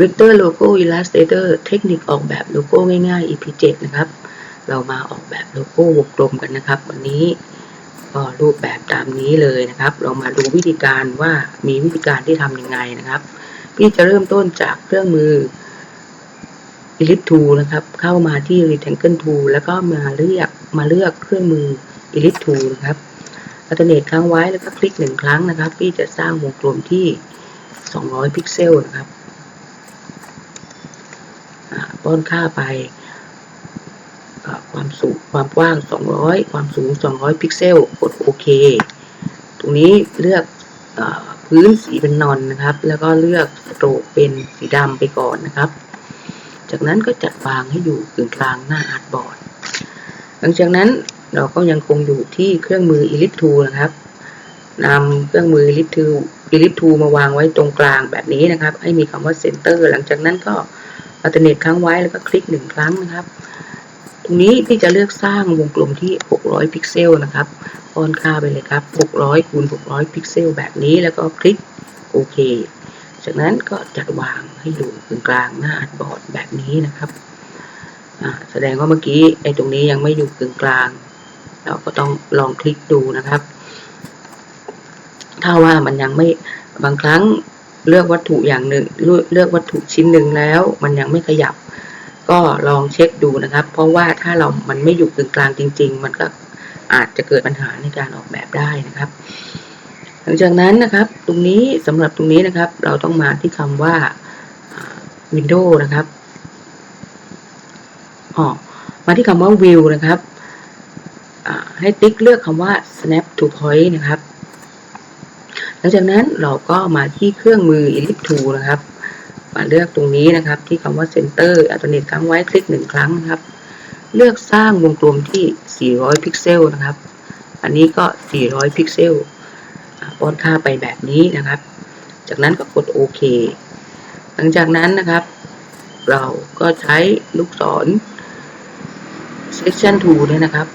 Vector Logo Illustrator เทคนิคออกแบบโลโก้ง่าย ๆ EP 7นะครับ เรามาออกแบบโลโก้วงกลมกันนะครับ วันนี้ก็รูปแบบตามนี้เลยนะครับ เรามาดูวิธีการว่ามีวิธีการที่ทำยังไงนะครับ พี่จะเริ่มต้นจากเครื่องมือ Ellipse Tool นะครับ เข้ามาที่ Rectangle Tool แล้วก็มาเลือกมาเลือกเครื่องมือ Ellipse Tool นะครับอัลเทอร์เนทค้างไว้แล้วก็คลิกหนึ่งครั้งนะครับ พี่จะสร้างวงกลมที่ 200 พิกเซลนะครับ ป้อนค่าไปความสูงความกว้าง 200 ความสูง 200 พิกเซล กดโอเค ตรงนี้เลือกอพื้นสีเป็นนอนนะครับ แล้วก็เลือกสโตรกเป็นสีดำไปก่อนนะครับ จากนั้นก็จัดวางให้อยู่กึ่งกลางหน้าอาร์ตบอร์ด หลังจากนั้นเราก็ยังคงอยู่ที่เครื่องมือ Ellipse Tool นะครับนำเครื่องมือ Ellipse Tool Ellipse Tool มาวางไว้ตรงกลางแบบนี้นะครับ ให้มีคำว่า Center หลังจากนั้นก็ Alternate ค้างไว้แล้วก็คลิกหนึ่งครั้งนะครับ ตรงนี้พี่จะเลือกสร้างวงกลมที่ 600 พิกเซลนะครับป้อนค่าไปเลยครับ 600คูณ600 พิกเซลแบบนี้แล้วก็คลิกโอเค จากนั้นก็จัดวางให้อยู่ตรงกลางหน้าอาร์ตบอร์ดแบบนี้นะครับ แสดงว่าเมื่อกี้ไอ้ตรงนี้ยังไม่อยู่กึ่งกลาง เราก็ต้องลองคลิกดูนะครับ ถ้าว่ามันยังไม่บางครั้ง เลือกวัตถุอย่างหนึ่งเลือกวัตถุชิ้นหนึ่งแล้ว มันยังไม่ขยับ ก็ลองเช็คดูนะครับ เพราะว่าถ้าเรามันไม่อยู่กึ่งกลางจริง ๆ มันก็อาจจะเกิดปัญหาในการออกแบบได้นะครับ หลังจากนั้นนะครับ ตรงนี้สำหรับตรงนี้นะครับ เราต้องมาที่คำว่า Window นะครับอ๋อมาที่คำว่า View นะครับ ให้ติ๊กเลือกคำว่า Snap to Point นะครับ ลังจากนั้นเราก็มาที่เครื่องมือ Ellipse Tool นะครับ มาเลือกตรงนี้นะครับ ที่คำว่า Center อัลเทอร์เนทค้างไว้คลิกหนึ่งครั้งนะครับ เลือกสร้างวงกลมที่ 400 พิกเซลนะครับ อันนี้ก็ 400 พิกเซลป้อนค่าไปแบบนี้นะครับ จากนั้นก็กดโอเค หลังจากนั้นนะครับ เราก็ใช้ลูกศร section tool เนี่ยนะครับ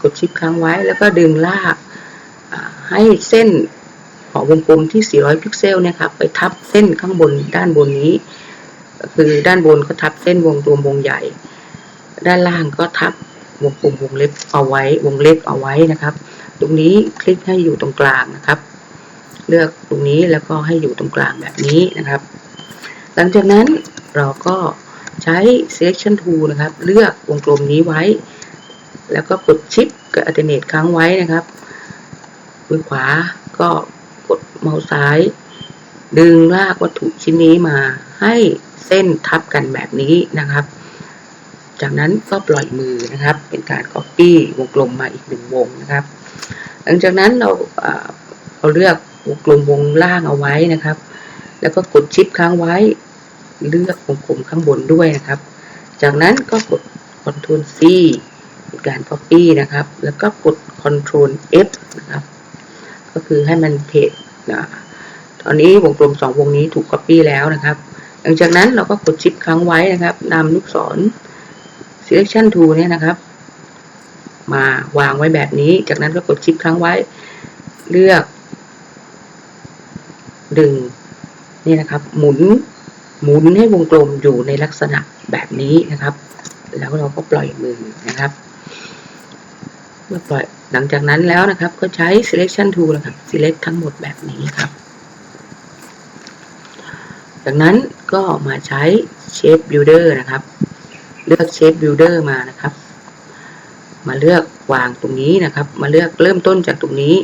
กดชิปค้างไว้แล้วก็ดึงลาก ให้เส้นของวงกลมที่ 400 พิกเซลเนี่ยครับไปทับเส้นข้างบนด้านบนนี้ คือด้านบนก็ทับเส้นวงรวมวงใหญ่ ด้านล่างก็ทับวงกลมวงเล็บเอาไว้วงเล็บเอาไว้นะครับ ตรงนี้คลิกให้อยู่ตรงกลางนะครับ เลือกตรงนี้แล้วก็ให้อยู่ตรงกลางแบบนี้นะครับ หลังจากนั้นเราก็ใช้ selection tool นะครับ เลือกวงกลมนี้ไว้ แล้วก็กดชิปกับ alternate ค้างไว้นะครับ มือขวาก็กดเมาส์ซ้าย ดึงลากวัตถุชิ้นนี้มาให้เส้นทับกันแบบนี้นะครับ จากนั้นก็ปล่อยมือนะครับ เป็นการ copy วงกลมมาอีกหนึ่งวงนะครับ หลังจากนั้นเราเราเลือกวงกลมวงล่างเอาไว้นะครับ แล้วก็กดชิปค้างไว้ เลือกวงกลมข้างบนด้วยนะครับ จากนั้นก็กด Ctrl C เป็นการ Copy นะครับ แล้วก็กด Ctrl F นะครับ ก็คือให้มันเพจนะตอนนี้วงกลมสองวงนี้ถูก Copy แล้วนะครับ หลังจากนั้นเราก็กดชิปครั้งไว้นะครับนำลูกศร Selection Tool เนี่ยนะครับ มาวางไว้แบบนี้ จากนั้นก็กดชิปครั้งไว้ เลือกดึงนี่นะครับ หมุนหมุนให้วงกลมอยู่ในลักษณะแบบนี้นะครับ แล้วเราก็ปล่อยมือนะครับ เมื่อปล่อยหลังจากนั้นแล้วนะครับ ก็ใช้ selection tool นะครับ select ทั้งหมดแบบนี้ครับ จากนั้นก็มาใช้ shape builder นะครับ เลือก shape builder มานะครับ มาเลือกวางตรงนี้นะครับ มาเลือกเริ่มต้นจากตรงนี้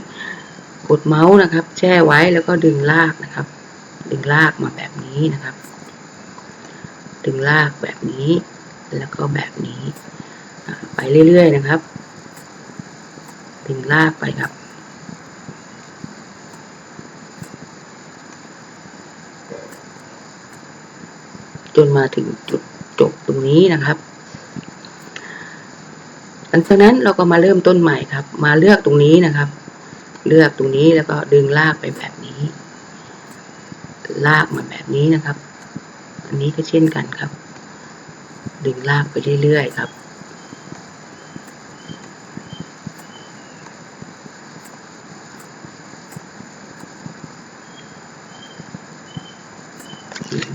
กดเมาส์นะครับ แช่ไว้แล้วก็ดึงลากนะครับ ดึงลากมาแบบนี้นะครับ ดึงลากแบบนี้ แล้วก็แบบนี้ ไปเรื่อยๆนะครับ ดึงลากไปครับ จนมาถึงจุดจบตรงนี้นะครับ หลังจากนั้นเราก็มาเริ่มต้นใหม่ครับ มาเลือกตรงนี้นะครับ เลือกตรงนี้แล้วก็ดึงลากไปแบบนี้ ลากมาแบบนี้นะครับ อันนี้ก็เช่นกันครับ ดึงลากไปเรื่อยๆครับ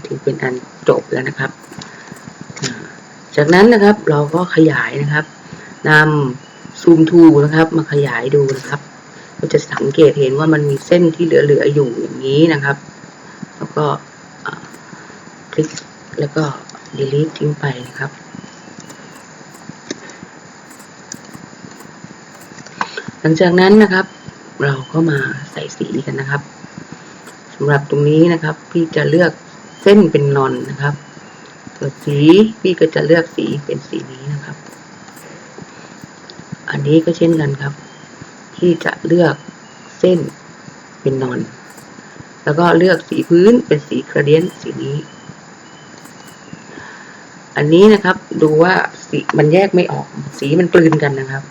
ถือเป็นอันจบแล้วนะครับ จากนั้นนะครับเราก็ขยายนะครับนำซูมทูนะครับมาขยายดูนะครับก็จะสังเกตเห็นว่ามันมีเส้นที่เหลือ ๆ อยู่อย่างนี้นะครับ แล้วก็คลิกแล้วก็ delete ทิ้งไปนะครับ หลังจากนั้นนะครับ เราก็มาใส่สีกันนะครับสำหรับตรงนี้นะครับ พี่จะเลือก เส้นเป็นนอนนะครับส่วนสีพี่ก็จะเลือกสีเป็นสีนี้นะครับ อันนี้ก็เช่นกันครับพี่จะเลือกเส้นเป็นนอน แล้วก็เลือกสีพื้นเป็นสีกระเดียนสีนี้ อันนี้นะครับดูว่าสีมันแยกไม่ออกสีมันกลืนกันนะครับ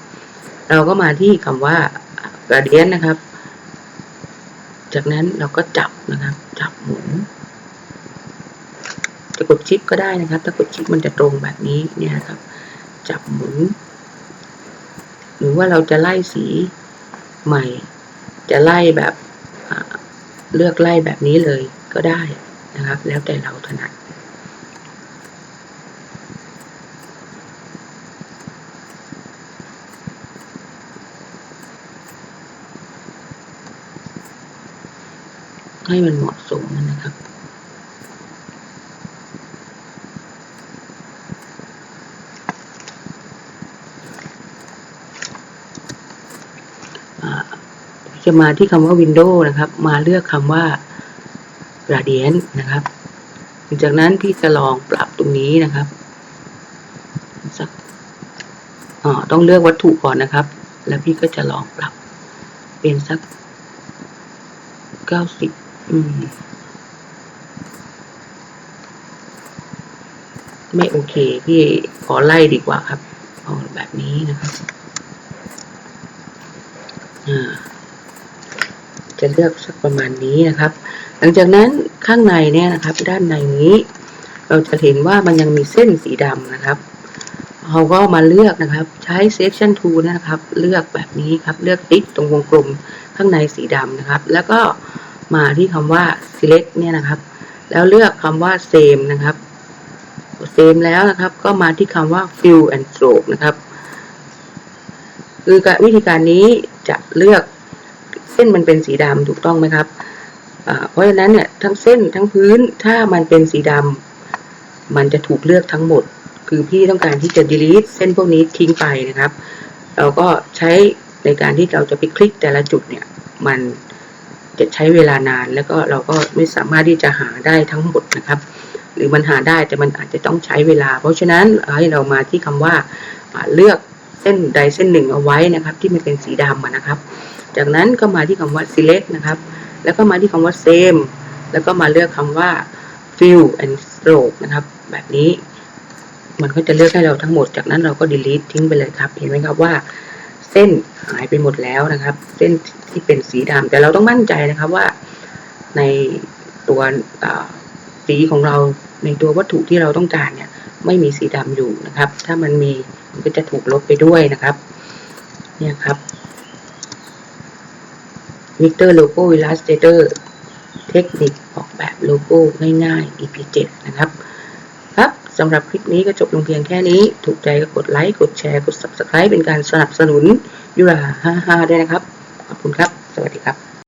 เราก็มาที่คำว่ากระเดียนนะครับ จากนั้นเราก็จับนะครับ จับหมุน จะกดชิปก็ได้นะครับถ้ากดชิปมันจะตรงแบบนี้เนี่ยครับ จับหมุน หรือว่าเราจะไล่สีใหม่ จะไล่แบบเลือกไล่แบบนี้เลยก็ได้นะครับ แล้วแต่เราถนัดให้มันเหมาะสมนะครับ อ่า จะมาที่คำว่า Windows นะครับ มาเลือกคำว่า Gradient นะครับหลังจากนั้นพี่จะลองปรับตรงนี้นะครับสักอ๋อต้องเลือกวัตถุก่อนนะครับ แล้วพี่ก็จะลองปรับ เป็นสักเก้าสิบอืมไม่โอเค พี่ขอไล่ดีกว่าครับเอาแบบนี้นะครับ อ่า จะเลือกสักประมาณนี้นะครับ หลังจากนั้นข้างในเนี่ยนะครับ ด้านในนี้ เราจะเห็นว่ามันยังมีเส้นสีดำนะครับเราก็มาเลือกนะครับ ใช้ selection tool นะครับ เลือกแบบนี้ครับ เลือกติ๊กตรงวงกลมข้างในสีดำนะครับ แล้วก็มาที่คำว่า select เนี่ยนะครับ แล้วเลือกคำว่า same นะครับ same แล้วนะครับ ก็มาที่คำว่า fill and stroke นะครับ คือวิธีการนี้จะเลือก เส้นมันเป็นสีดำถูกต้องไหมครับ เพราะฉะนั้นเนี่ยทั้งเส้นทั้งพื้นถ้ามันเป็นสีดำมันจะถูกเลือกทั้งหมด คือพี่ต้องการที่จะ delete เส้นพวกนี้ทิ้งไปนะครับ เราก็ใช้ในการที่เราจะไปคลิกแต่ละจุดเนี่ยมันจะใช้เวลานานแล้วก็เราก็ไม่สามารถที่จะหาได้ทั้งหมดนะครับ หรือมันหาได้แต่มันอาจจะต้องใช้เวลา เพราะฉะนั้นให้เรามาที่คำว่าอ่าเลือก เส้นใดเส้นหนึ่งเอาไว้นะครับ ที่มันเป็นสีดำนะครับ จากนั้นก็มาที่คำว่า select นะครับ แล้วก็มาที่คำว่า same แล้วก็มาเลือกคำว่า fill and stroke นะครับ แบบนี้ มันก็จะเลือกให้เราทั้งหมด จากนั้นเราก็ delete ทิ้งไปเลยครับ เห็นไหมครับว่าเส้นหายไปหมดแล้วนะครับ เส้นที่เป็นสีดำแต่เราต้องมั่นใจนะครับว่าในตัวสีของเราในตัววัตถุที่เราต้องการเนี่ย ไม่มีสีดำอยู่นะครับ ถ้ามันมี ก็จะถูกลบไปด้วยนะครับ เนี่ยครับ Victor Logo Illustrator เทคนิคออกแบบโลโก้ง่ายๆ EP 7นะครับ ครับสำหรับคลิปนี้ก็จบลงเพียงแค่นี้ ถูกใจก็กดไลค์ กดแชร์ กด Subscribe เป็นการสนับสนุนยุรา55ด้วยนะครับ ขอบคุณครับ สวัสดีครับ